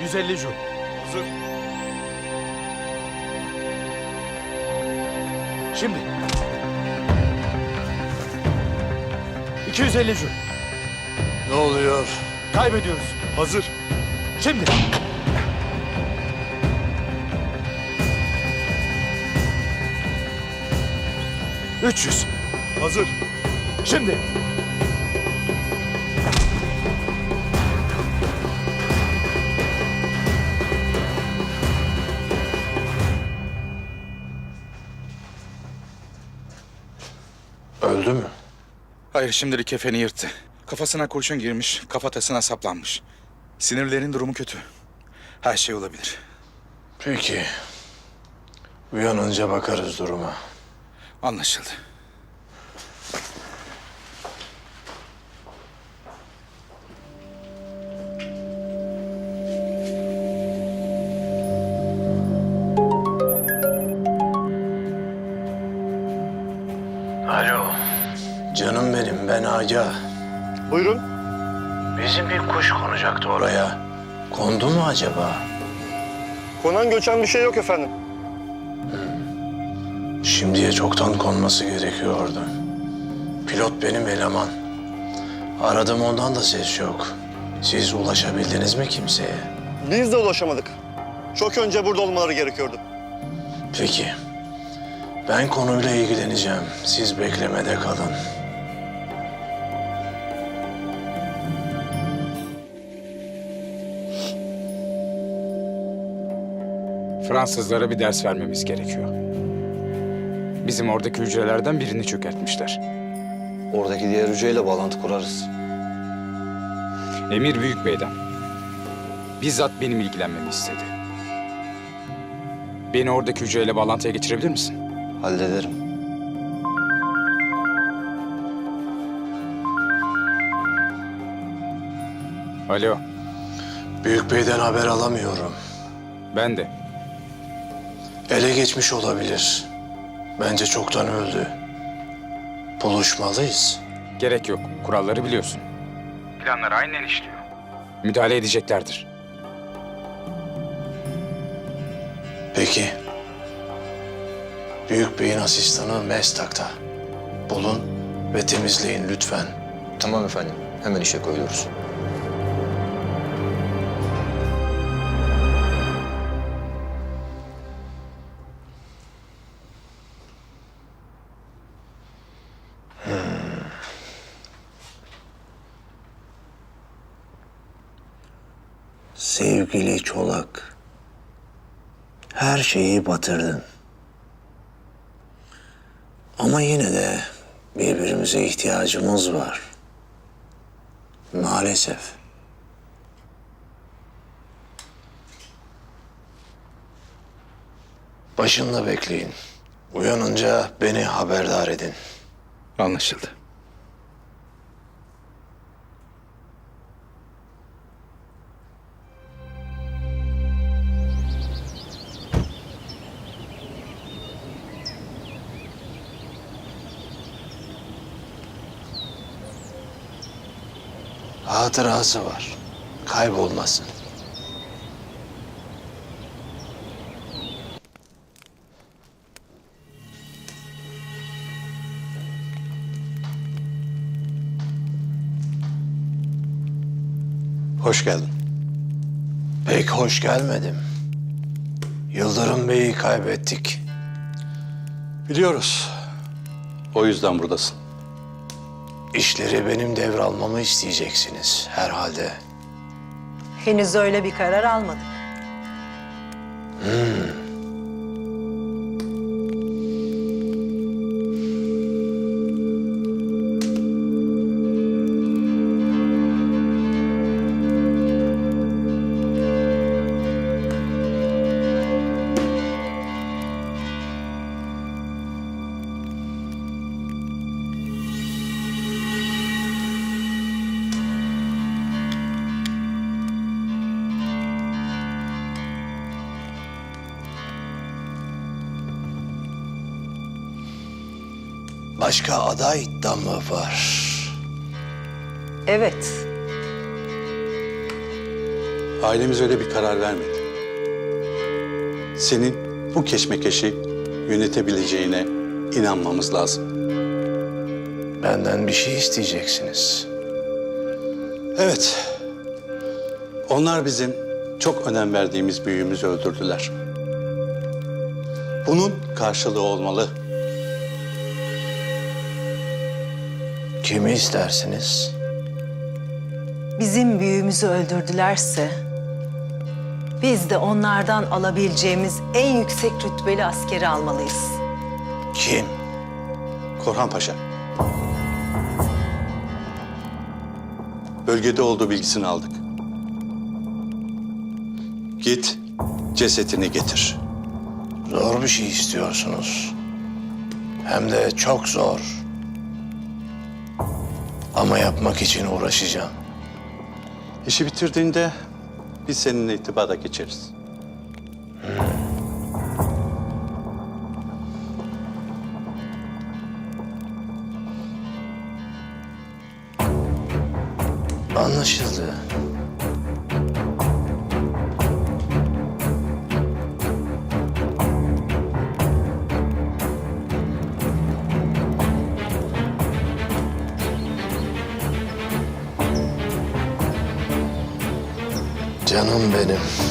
150 jul. Hazır. Şimdi. 250 jul. Ne oluyor? Kaybediyoruz. Hazır. Şimdi. Üç yüz. Hazır. Şimdi. Öldü mü? Hayır şimdilik kefeni yırttı. Kafasına kurşun girmiş, kafatasına saplanmış. Sinirlerin durumu kötü. Her şey olabilir. Peki. Uyanınca bakarız duruma. Anlaşıldı. Canım benim ben Aga. Buyurun. Bizim bir kuş konacaktı oraya. Kondu mu acaba? Konan göçen bir şey yok efendim. Şimdiye çoktan konması gerekiyordu. Pilot benim eleman. Aradım ondan da ses yok. Siz ulaşabildiniz mi kimseye? Biz de ulaşamadık. Çok önce burada olmaları gerekiyordu. Peki. Ben konuyla ilgileneceğim. Siz beklemede kalın. Fransızlara bir ders vermemiz gerekiyor. Bizim oradaki hücrelerden birini çökertmişler. Oradaki diğer hücreyle bağlantı kurarız. Emir Büyük Bey'den. Bizzat benim ilgilenmemi istedi. Beni oradaki hücreyle bağlantıya geçirebilir misin? Hallederim. Alo, Büyük Bey'den haber alamıyorum. ben de. Ele geçmiş olabilir. Bence çoktan öldü. Buluşmalıyız. Gerek yok, kuralları biliyorsun. Planlar aynen işliyor. Müdahale edeceklerdir. Peki. Büyük Bey'in asistanı Mestak'ta. Bulun ve temizleyin lütfen. Tamam efendim. Hemen işe koyuyoruz. Sevgili Çolak. Her şeyi batırdın. Ama yine de birbirimize ihtiyacımız var. Maalesef. Başında bekleyin. Uyanınca beni haberdar edin. Anlaşıldı. Hatırası var. Kaybolmasın. Hoş geldin. Pek hoş gelmedim. Yıldırım Bey'i kaybettik. Biliyoruz. O yüzden buradasın. İşleri benim devralmamı isteyeceksiniz herhalde. Henüz öyle bir karar almadık. Başka aday da mı var? Evet. Ailemiz öyle bir karar vermedi. Senin bu keşmekeşi yönetebileceğine inanmamız lazım. Benden bir şey isteyeceksiniz. Evet. Onlar bizim çok önem verdiğimiz büyüğümüzü öldürdüler. Bunun karşılığı olmalı. Kimi istersiniz? Bizim büyüğümüzü öldürdülerse... ...biz de onlardan alabileceğimiz en yüksek rütbeli askeri almalıyız. Kim? Korhan Paşa. Bölgede olduğu bilgisini aldık. Git, cesetini getir. Zor bir şey istiyorsunuz. Hem de çok zor. Ama yapmak için uğraşacağım. İşi bitirdiğinde biz seninle itibata geçeriz. Anlaşıldı. Canım benim.